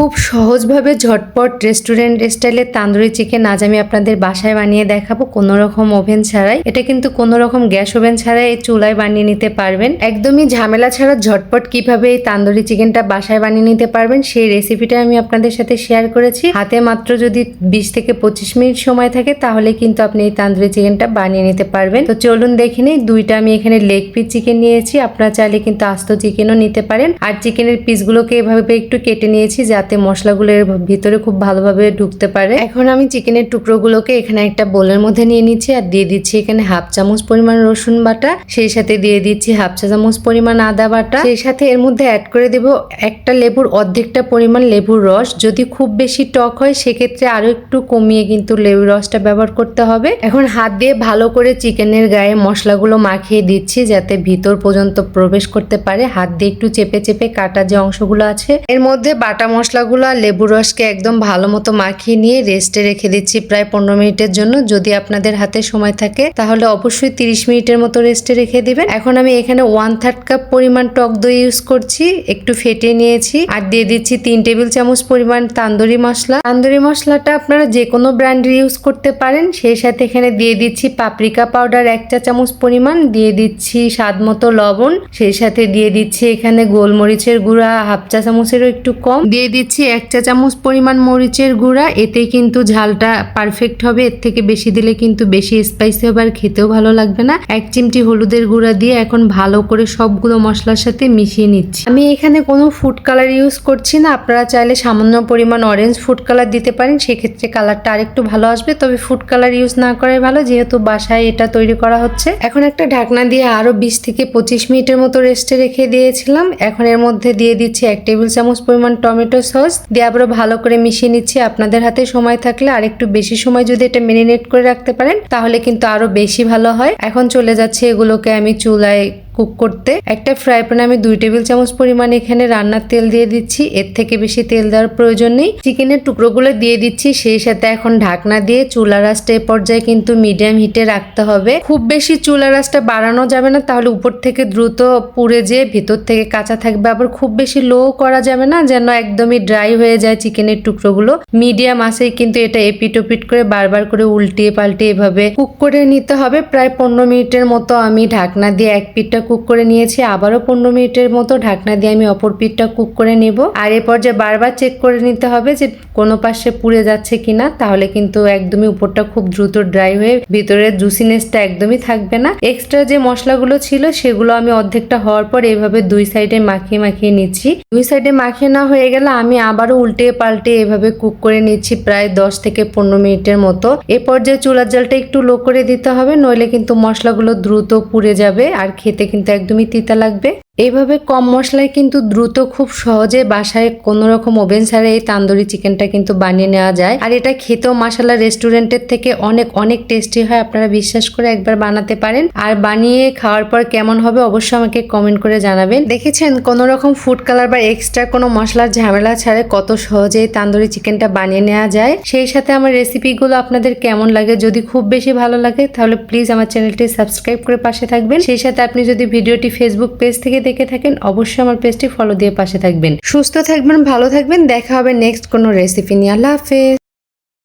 খুব সহজভাবে ঝটপট রেস্টুরেন্ট স্টাইলের তান্দুরি চিকেন আজ আমি আপনাদের বাসায় বানিয়ে দেখাবো। কোনো রকম ওভেন ছাড়াই। এটা কিন্তু কোনো রকম গ্যাস ওভেন ছাড়াই এই চুলায় বানিয়ে নিতে পারবেন। একদমই ঝামেলা ছাড়া ঝটপট কীভাবে এই তান্দুরি চিকেনটা বাসায় বানিয়ে নিতে পারবেন সেই রেসিপিটা আমি আপনাদের সাথে শেয়ার করেছি। হাতে মাত্র যদি বিশ থেকে পঁচিশ মিনিট সময় থাকে, তাহলে কিন্তু আপনি এই তান্দুরি চিকেনটা বানিয়ে নিতে পারবেন। তো চলুন দেখে নিই, দুইটা আমি এখানে লেগ পিস চিকেন নিয়েছি। আপনারা চাইলে কিন্তু আস্ত চিকেনও নিতে পারেন। আর চিকেনের পিসগুলোকে এভাবে একটু কেটে নিয়েছি যাতে মশলাগুলো এর ভিতরে খুব ভালোভাবে ঢুকতে পারে। এখন আমি চিকেনের টুকরোগুলোকে এখানে একটা বোলের মধ্যে নিয়ে নিচ্ছি আর দিয়ে দিচ্ছি এখানে হাফ চামচ পরিমাণ রসুন বাটা, সেই সাথে দিয়ে দিচ্ছি হাফ চা চামচ পরিমাণ আদা বাটা। সেই সাথে এর মধ্যে অ্যাড করে দেব একটা লেবুর অর্ধেকটা পরিমাণ লেবুর রস। যদি খুব বেশি টক হয়, সেক্ষেত্রে আরও একটু কমিয়ে কিন্তু লেবুর রসটা ব্যবহার করতে হবে। এখন হাত দিয়ে ভালো করে চিকেনের গায়ে মশলাগুলো মাখিয়ে দিচ্ছি যাতে ভিতর পর্যন্ত প্রবেশ করতে পারে। হাত দিয়ে একটু চেপে চেপে কাটা যে অংশগুলো আছে, এর মধ্যে বাটা মশলাগুলো লেবুর রসকে একদম ভালো মতো মাখিয়ে নিয়ে রেস্টে রেখে দিচ্ছি প্রায় পনেরো মিনিটের জন্য। যদি আপনাদের হাতে সময় থাকে, তাহলে অবশ্যই তিরিশ মিনিটের মতো রেস্টে রেখে দিবেন। এখন আমি এখানে ওয়ান থার্ড কাপ পরিমাণ টক দই ইউজ করছি, একটু ফেটে নিয়েছি আর দিয়ে দিচ্ছি তিন টেবিল চামচ পরিমাণ তান্দুরি মশলা। তান্দুরি মশলাটা আপনারা যে কোনো ব্র্যান্ডের ইউজ করতে পারেন, সেই সাথে এখানে দিয়ে দিচ্ছি পাপরিকা পাউডার এক চা চামচ পরিমাণ, দিয়ে দিচ্ছি স্বাদ মতো লবণ, সেই সাথে দিয়ে দিচ্ছি এখানে গোলমরিচের গুঁড়া, হাফ চা চামচেরও একটু কম। দিয়ে দিচ্ছি এক চা চামচ পরিমাণ মরিচের গুঁড়া, এতে কিন্তু ঝালটা পারফেক্ট হবে। এর থেকে বেশি দিলে কিন্তু বেশি স্পাইসি হবে আর খেতেও ভালো লাগবে না। এক চিমটি হলুদের গুঁড়া দিয়ে এখন ভালো করে সবগুলো মশলার সাথে মিশিয়ে নিচ্ছি। আমি এখানে কোনো ফুড কালার ইউজ করছি না। আপনারা চাইলে সামান্য পরিমাণ অরেঞ্জ ফুড কালার দিতে পারেন। সেক্ষেত্রে কালারটা আরেকটু ভালো আসবে। তবে ফুড কালার ইউজ না করাই ভালো, যেহেতু বাসায় এটা তৈরি করা হচ্ছে। এখন একটা ঢাকনা দিয়ে আরও বিশ থেকে পঁচিশ মিনিটের মতো রেস্টে রেখে দিয়েছিলাম। এখন এর মধ্যে দিয়ে দিচ্ছি এক টেবিল চামচ পরিমাণ টমেটো সস। দিয়ে আবারও ভালো করে মিশিয়ে নিচ্ছি। আপনাদের হাতে সময় থাকলে আর একটু বেশি সময় যদি এটা মেরিনেট করে রাখতে পারেন, তাহলে কিন্তু আরও বেশি ভালো হয়। এখন চলে যাচ্ছে এগুলোকে আমি চুলায় কুক করতে। একটা ফ্রাই প্যানে আমি দুই টেবিল চামচ পরিমাণ এখানে রান্নার তেল দিয়ে দিচ্ছি। এর থেকে বেশি তেল দেওয়ার প্রয়োজন নেই। চিকেনের টুকরোগুলো দিয়ে দিচ্ছি। সেই সাথে এখন ঢাকনা দিয়ে চুলা রাসটা এ পর্যায়ে কিন্তু মিডিয়াম হিটে রাখতে হবে। খুব বেশি চুলা রাসটা বাড়ানো যাবে না। তাহলে উপর থেকে দ্রুত পুড়ে যেয়ে ভিতর থেকে কাঁচা থাকবে। আবার খুব বেশি লো করা যাবে না, যেন একদমই ড্রাই হয়ে যায় চিকেনের টুকরোগুলো। মিডিয়াম আসেই কিন্তু এটা এপিট ওপিট করে বারবার করে উল্টিয়ে পাল্টিয়ে এভাবে কুক করে নিতে হবে। প্রায় পনেরো মিনিটের মতো আমি ঢাকনা দিয়ে এক পিঠটা কুক করে নিয়েছি। আবারও পনেরো মিনিটের মতো ঢাকনা দিয়ে আমি অপর পিঠটা কুক করে নেব। আর এ পর্যায়ে বারবার চেক করে নিতে হবে যে কোনো পাশে পুড়ে যাচ্ছে কিনা, তাহলে কিন্তু একদমই উপরটা খুব দ্রুত ড্রাই হয়ে ভিতরের জুসিনেসটা একদমই থাকবে না। এক্সট্রা যে মশলাগুলো ছিল, সেগুলো আমি অর্ধেকটা হওয়ার পর এভাবে দুই সাইডে মাখিয়ে মাখিয়ে নিচ্ছি। দুই সাইডে মাখিয়ে না হয়ে গেলে আমি আবারও উল্টে পাল্টে এভাবে কুক করে নিচ্ছি প্রায় দশ থেকে পনেরো মিনিটের মতো। এ পর্যায়ে চুলার জলটা একটু লো করে দিতে হবে, নইলে কিন্তু মশলাগুলো দ্রুত পুড়ে যাবে আর খেতে কিন্তু একদমই তিতা লাগবে। এইভাবে কম মশলায় কিন্তু দ্রুত খুব সহজে বাসায় কোনো রকম ওভেন ছাড়া এই তান্দুরি চিকেনটা কিন্তু বানিয়ে নেওয়া যায়। আর এটা খেতেও মাসালা রেস্টুরেন্টের থেকে অনেক অনেক টেস্টি হয়, আপনারা বিশ্বাস করে একবার বানাতে পারেন। আর বানিয়ে খাওয়ার পর কেমন হবে অবশ্যই আমাকে কমেন্ট করে জানাবেন। দেখেছেন কোনো রকম ফুড কালার বা এক্সট্রা কোনো মশলার ঝামেলা ছাড়া কত সহজে এই তান্দুরি চিকেনটা বানিয়ে নেওয়া যায়। সেই সাথে আমার রেসিপিগুলো আপনাদের কেমন লাগে, যদি খুব বেশি ভালো লাগে তাহলে প্লিজ আমার চ্যানেলটি সাবস্ক্রাইব করে পাশে থাকবেন। সেই সাথে আপনি যদি ভিডিওটি ফেসবুক পেজ থেকে দেখে থাকেন, অবশ্যই আমার পেজটি ফলো দিয়ে পাশে থাকবেন। সুস্থ থাকবেন, ভালো থাকবেন, দেখা হবে নেক্সট কোনো রেসিপি নিয়ে। আল্লাহ হাফেজ।